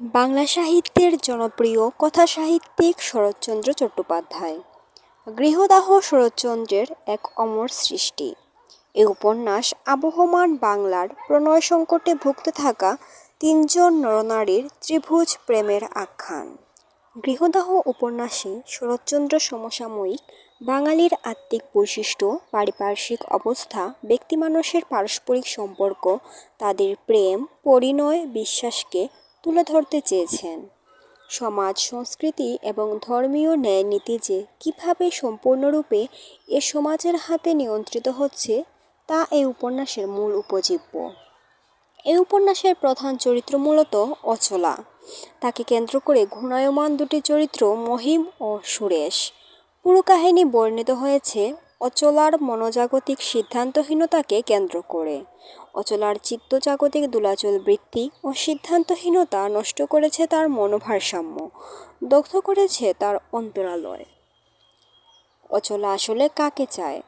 বাংলা সাহিত্যের জনপ্রিয় কথাসাহিত্যিক শরৎচন্দ্র চট্টোপাধ্যায়। গৃহদাহ শরৎচন্দ্রের এক অমর সৃষ্টি। এ উপন্যাস আবহমান বাংলার প্রণয় সংকটে ভুগতে থাকা তিনজন নরনারীর ত্রিভুজ প্রেমের আখ্যান। গৃহদাহ উপন্যাসে শরৎচন্দ্র সমসাময়িক বাঙালির আত্মিক বৈশিষ্ট্য, পারিপার্শ্বিক অবস্থা ব্যক্তিমানুষের পারস্পরিক সম্পর্ক, তাদের প্রেম, পরিণয়, বিশ্বাসকে তুলে ধরতে চেয়েছেন। সমাজ, সংস্কৃতি এবং ধর্মীয় ন্যায় নীতি যে কীভাবে সম্পূর্ণরূপে এ সমাজের হাতে নিয়ন্ত্রিত হচ্ছে, তা এই উপন্যাসের মূল উপজীব্য। এই উপন্যাসের প্রধান চরিত্র মূলত অচলা। তাকে কেন্দ্র করে ঘূর্ণায়মান দুটি চরিত্র মহিম ও সুরেশ। পুরো কাহিনী বর্ণিত হয়েছে অচলার মনোজাগতিক সিদ্ধান্তহীনতাকে কেন্দ্র করে। অচলার চিত্তজাগতিক দোলাচল বৃত্তি ও সিদ্ধান্তহীনতা নষ্ট করেছে তার মনোভারসাম্য, দগ্ধ করেছে তার অন্তরালয়। অচলা আসলে কাকে চায়?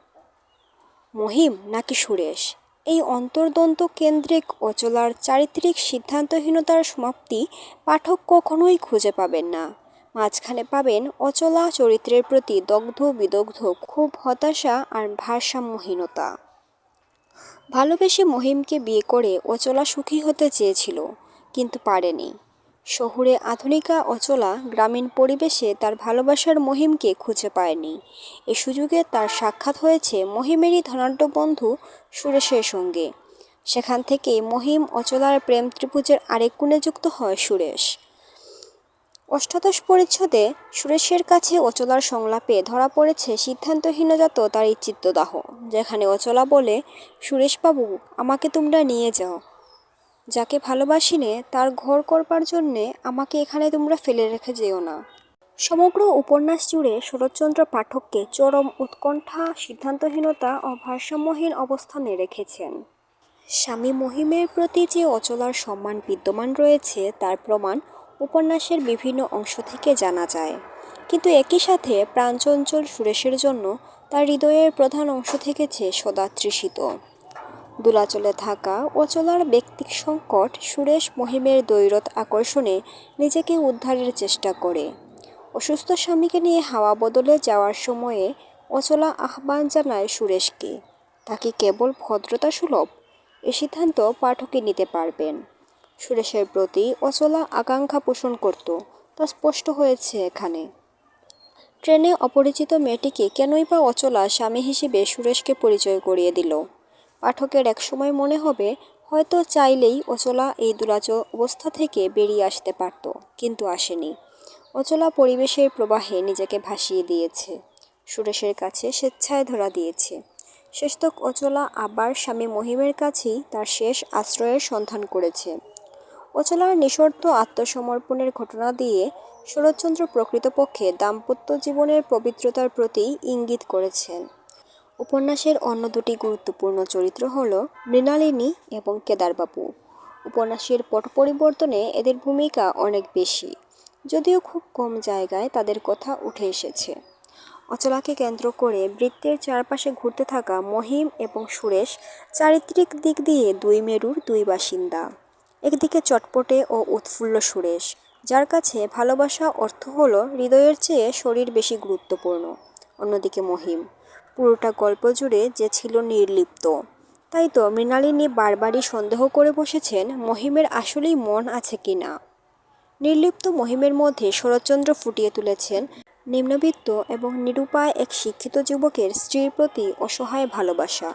মহিম নাকি সুরেশ? এই অন্তর্দ্বন্দ্ব কেন্দ্রিক অচলার চারিত্রিক সিদ্ধান্তহীনতার সমাপ্তি পাঠক কখনোই খুঁজে পাবেন না। মাঝখানে পাবেন অচলা চরিত্রের প্রতি দগ্ধ বিদগ্ধ, খুব হতাশা আর ভারসাম্যহীনতা। ভালোবেসে মহিমকে বিয়ে করে অচলা সুখী হতে চেয়েছিল, কিন্তু পারেনি। শহুরে আধুনিকা অচলা গ্রামীণ পরিবেশে তার ভালোবাসার মহিমকে খুঁজে পায়নি। এ সুযোগে তার সাক্ষাৎ হয়েছে মহিমেরই ধনাঢ্য বন্ধু সুরেশের সঙ্গে। সেখান থেকে মহিম অচলার প্রেম ত্রিভুজের আরেক গুণে যুক্ত হয় সুরেশ। অষ্টাদশ পরিচ্ছদে সুরেশের কাছে অচলার সংলাপে ধরা পড়েছে সিদ্ধান্তহীনজাত তার এই চিত্তদাহ, যেখানে অচলা বলে, সুরেশবাবু, আমাকে তোমরা নিয়ে যাও। যাকে ভালোবাসিনে, তার ঘর করবার জন্যে আমাকে এখানে তোমরা ফেলে রেখে যেও না। সমগ্র উপন্যাস জুড়ে শরৎচন্দ্র পাঠককে চরম উৎকণ্ঠা, সিদ্ধান্তহীনতা ও ভারসাম্যহীন অবস্থানে রেখেছেন। স্বামী মহিমের প্রতি যে অচলার সম্মান বিদ্যমান রয়েছে, তার প্রমাণ উপন্যাসের বিভিন্ন অংশ থেকে জানা যায়। কিন্তু একই সাথে প্রাণচঞ্চল সুরেশের জন্য তার হৃদয়ের প্রধান অংশ থেকেছে সদা তৃষিত দোলাচলে থাকা অচলার ব্যক্তিক সংকট সুরেশ মহিমের দৈরত আকর্ষণে নিজেকে উদ্ধারের চেষ্টা করে। অসুস্থ স্বামীকে নিয়ে হাওয়া বদলে যাওয়ার সময়ে অচলা আহ্বান জানায় সুরেশকে। তাকে কেবল ভদ্রতা সুলভ, এ সিদ্ধান্ত পাঠকে নিতে পারবেন। সুরেশের প্রতি অচলা আকাঙ্ক্ষা পোষণ করত। তা স্পষ্ট হয়েছে এখানে। ট্রেনে অপরিচিত মেয়েটিকে কেনই বা অচলা স্বামী হিসেবে সুরেশকে পরিচয় করিয়ে দিল? পাঠকের একসময় মনে হবে, হয়তো চাইলেই অচলা এই দুরাচ অবস্থা থেকে বেরিয়ে আসতে পারত, কিন্তু আসেনি। অচলা পরিবেশের প্রবাহে নিজেকে ভাসিয়ে দিয়েছে। সুরেশের কাছে স্বেচ্ছায় ধরা দিয়েছে। শেষতক অচলা আবার স্বামী মহিমের কাছেই তার শেষ আশ্রয়ের সন্ধান করেছে। অচলার নিঃশর্ত আত্মসমর্পণের ঘটনা দিয়ে শরৎচন্দ্র প্রকৃতপক্ষে দাম্পত্য জীবনের পবিত্রতার প্রতি ইঙ্গিত করেছেন। উপন্যাসের অন্য দুটি গুরুত্বপূর্ণ চরিত্র হল মৃণালিনী এবং কেদারবাবু। উপন্যাসের পট পরিবর্তনে এদের ভূমিকা অনেক বেশি, যদিও খুব কম জায়গায় তাদের কথা উঠে এসেছে। অচলাকে কেন্দ্র করে বৃত্তের চারপাশে ঘুরতে থাকা মহিম এবং সুরেশ চারিত্রিক দিক দিয়ে দুই মেরুর দুই বাসিন্দা। একদিকে চটপটে ও উৎফুল্ল সুরেশ, যার কাছে ভালোবাসা অর্থ হলো হৃদয়ের চেয়ে শরীর বেশি গুরুত্বপূর্ণ। অন্যদিকে মহিম, পুরোটা গল্প জুড়ে যে ছিল নির্লিপ্ত। তাই তো মৃণালিনী বারবারই সন্দেহ করে বসেছেন মহিমের আসলেই মন আছে কি না। নির্লিপ্ত মহিমের মধ্যে শরৎচন্দ্র ফুটিয়ে তুলেছেন নিম্নবিত্ত এবং নিরুপায় এক শিক্ষিত যুবকের স্ত্রীর প্রতি অসহায় ভালোবাসা।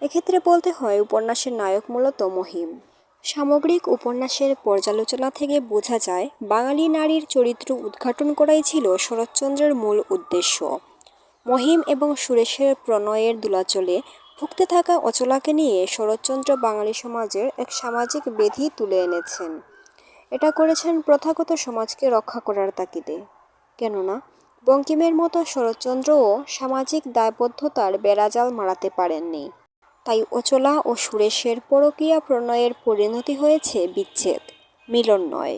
এক্ষেত্রে বলতে হয় উপন্যাসের নায়ক মূলত মহিম। সামগ্রিক উপন্যাসের পর্যালোচনা থেকে বোঝা যায়, বাঙালি নারীর চরিত্র উদ্ঘাটন করাই ছিল শরৎচন্দ্রের মূল উদ্দেশ্য। মহিম এবং সুরেশের প্রণয়ের দুলাচলে ভুগতে থাকা অচলাকে নিয়ে শরৎচন্দ্র বাঙালি সমাজের এক সামাজিক বেধি তুলে এনেছেন। এটা করেছেন প্রথাগত সমাজকে রক্ষা করার তাগিদে। কেননা, বঙ্কিমের মতো শরৎচন্দ্রও সামাজিক দায়বদ্ধতার বেড়াজাল মারাতে পারেননি। তাই অচলা ও সুরেশের পরকীয়া প্রণয়ের পরিণতি হয়েছে বিচ্ছেদ, মিলন নয়।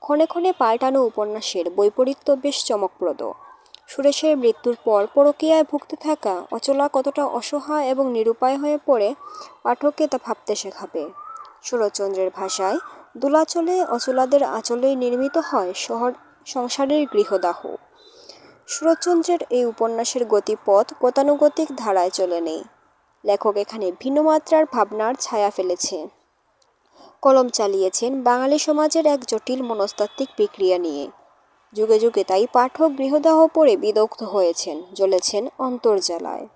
ক্ষণে ক্ষণে পাল্টানো উপন্যাসের বৈপরীত্য বেশ চমকপ্রদ। সুরেশের মৃত্যুর পর পরকীয়ায় ভুগতে থাকা অচলা কতটা অসহায় এবং নিরুপায় হয়ে পড়ে, পাঠককে তা ভাবতে শেখাবে। শরৎচন্দ্রের ভাষায়, দোলাচলে অচলাদের আঁচলেই নির্মিত হয় শহর, সংসারের গৃহদাহ। শরৎচন্দ্রের এই উপন্যাসের গতিপথ গতানুগতিক ধারায় চলে নেই। লেখক এখানে ভিন্ন মাত্রার ভাবনার ছায়া ফেলেছে। কলম চালিয়েছেন বাঙালি সমাজের এক জটিল মনস্তাত্ত্বিক বিক্রিয়া নিয়ে। যুগে যুগে তাই পাঠক গৃহদাহ পড়ে বিদগ্ধ হয়েছেন, জ্বলেছেন অন্তর্জালায়